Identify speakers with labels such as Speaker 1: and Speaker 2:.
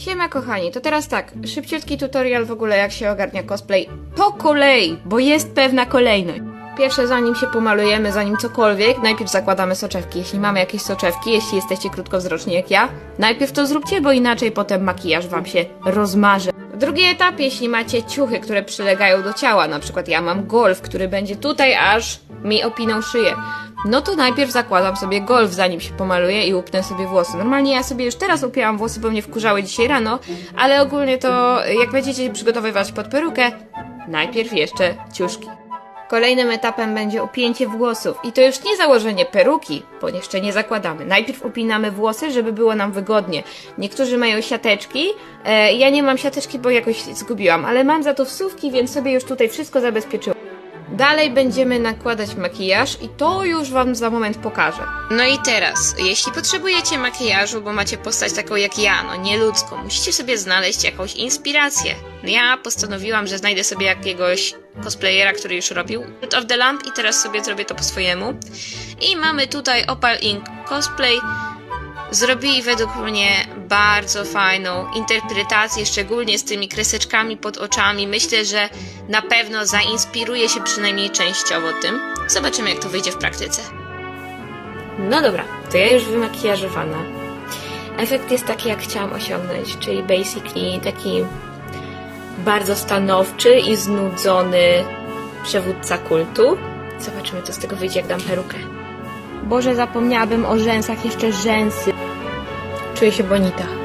Speaker 1: Siema kochani, to teraz tak, szybciutki tutorial w ogóle jak się ogarnia cosplay po kolei, bo jest pewna kolejność. Pierwsze zanim się pomalujemy, zanim cokolwiek, najpierw zakładamy soczewki, jeśli mamy jakieś soczewki, jeśli jesteście krótkowzroczni jak ja, najpierw to zróbcie, bo inaczej potem makijaż wam się rozmaże. W drugi etap, jeśli macie ciuchy, które przylegają do ciała, na przykład ja mam golf, który będzie tutaj aż mi opinał szyję, no to najpierw zakładam sobie golf, zanim się pomaluję i upnę sobie włosy. Normalnie ja sobie już teraz upiłam włosy, bo mnie wkurzały dzisiaj rano, ale ogólnie to jak będziecie przygotowywać pod perukę, najpierw jeszcze ciuszki. Kolejnym etapem będzie upięcie włosów i to już nie założenie peruki, bo jeszcze nie zakładamy. Najpierw upinamy włosy, żeby było nam wygodnie. Niektórzy mają siateczki, e, ja nie mam siateczki, bo jakoś zgubiłam, ale mam za to wsówki, więc sobie już tutaj wszystko zabezpieczyłam. Dalej będziemy nakładać makijaż i to już Wam za moment pokażę. No i teraz, jeśli potrzebujecie makijażu, bo macie postać taką jak ja, no nieludzką, musicie sobie znaleźć jakąś inspirację. Ja postanowiłam, że znajdę sobie jakiegoś cosplayera, który już robił Cult of the Lamp i teraz sobie zrobię to po swojemu. I mamy tutaj Opal Ink Cosplay. Zrobili według mnie bardzo fajną interpretację, szczególnie z tymi kreseczkami pod oczami. Myślę, że na pewno zainspiruje się przynajmniej częściowo tym. Zobaczymy, jak to wyjdzie w praktyce. No dobra, to ja już wymakijażowana. Efekt jest taki, jak chciałam osiągnąć, czyli basically taki bardzo stanowczy i znudzony przewódca kultu. Zobaczymy, co z tego wyjdzie, jak dam perukę. Boże, zapomniałabym o rzęsach, jeszcze rzęsy. Czuję się bonita.